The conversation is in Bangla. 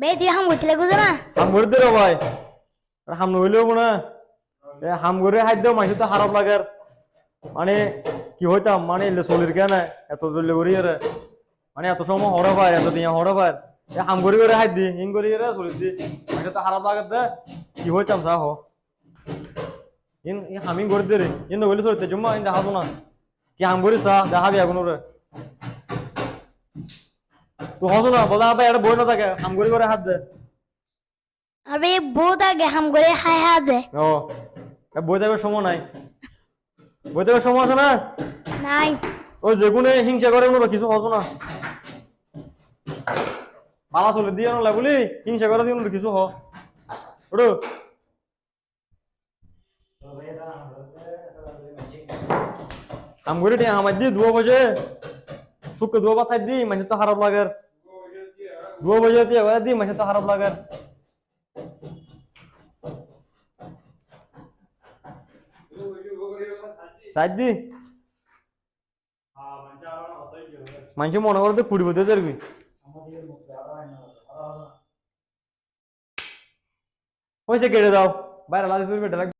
বে তুই হাম না? হাম করে দে ভাই। হাম নইলেও না। হাম করে হাত দেও মাইসে তো খারাপ লাগে মানে কি হইতাম মানে এলে চলির কেন এত দলে করি মানে এত সময় হড়ে পায় এত দিয়া হড়ে পায় হাম করে করে হাত দি হিং করি রে চলি দি। মাইসে তো খারাপ লাগে দে কি হইতাম চা হো ইন হামিং করে দে রে ইন নইলে চলিতে, জুম্মা, ইন দেখাবো না। কি হাম করিস চা দেখাবি এখন রে তো হসো না বলা ভাই এটা বই না থাকে হাম করে করে হাত দে। আবে বহুত আগে হাম করে হাই হা দে। ও বই দেবার সময় নাই। বই দেবার সময় আছে না? নাই। ওই যেগুনে হিংসা করে কোনো কিছু হতো না। পালা চলে দিয়ে না বলি হিংসা করে দিয়ে কিছু হ। ওটো। করে দিয়ে দুয়া বাজে। সুখ দুয়া বাতাই দি মানে তো খারাপ লাগে দুয়া বাজে দিয়ে এবার দি মানে তো খারাপ লাগে সাইড দি মানুষ মনে করতে কুড়ি বছর যাবি হয়েছে কেটে দাও বাইরে লাল বেটা